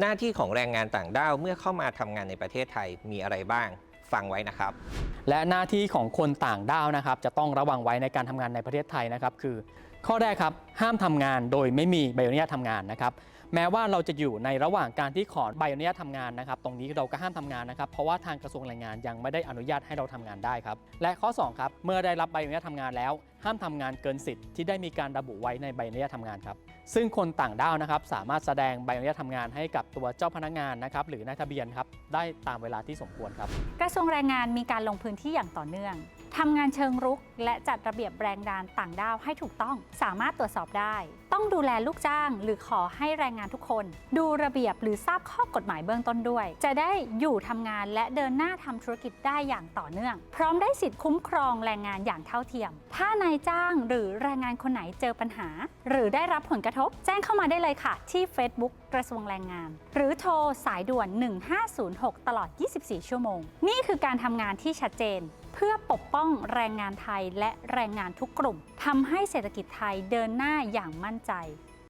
หน้าที่ของแรงงานต่างด้าวเมื่อเข้ามาทำงานในประเทศไทยมีอะไรบ้าง ฟังไว้นะครับ และหน้าที่ของคนต่างด้าวนะครับ จะต้องระวังไว้ในการทำงานในประเทศไทยนะครับ คือ ข้อแรกครับห้ามทำงานโดยไม่มีใบอนุญาตทำงานนะครับแม้ว่าเราจะอยู่ในระหว่างการที่ขอใบอนุญาตทำงานนะครับ ตรงนี้เราก็ห้ามทำงานนะครับ เพราะว่าทางกระทรวงแรงงานยังไม่ได้อนุญาตให้เราทำงานได้ครับ และข้อสองครับ เมื่อได้รับใบอนุญาตทำงานแล้ว ห้ามทำงานเกินสิทธิ์ที่ได้มีการระบุไว้ในใบอนุญาตทำงานครับ ซึ่งคนต่างด้าวนะครับ สามารถแสดงใบอนุญาตทำงานให้กับตัวเจ้าพนักงานนะครับ หรือนายทะเบียนครับ ได้ตามเวลาที่สมควรครับ กระทรวงแรงงานมีการลงพื้นที่อย่างต่อเนื่องทำงานเชิงรุก และจัดระเบียบแรงงานต่างด้าวให้ถูกต้องสามารถตรวจสอบได้ ต้องดูแลลูกจ้าง หรือขอให้แรงงานทุกคน ดูระเบียบหรือทราบข้อกฎหมายเบื้องต้นด้วย จะได้อยู่ทำงานและเดินหน้าทำธุรกิจได้อย่างต่อเนื่อง พร้อมได้สิทธิคุ้มครองแรงงานอย่างเท่าเทียม ถ้านายจ้างหรือแรงงานคนไหนเจอปัญหา หรือได้รับผลกระทบ แจ้งเข้ามาได้เลยค่ะ ที่ Facebook กระทรวงแรงงาน หรือโทรสายด่วน 1506 ตลอด 24 ชั่วโมง นี่คือการทำงานที่ชัดเจนเพื่อปกป้องแรงงานไทยและแรงงานทุกกลุ่มทำให้เศรษฐกิจไทยเดินหน้าอย่างมั่นใจ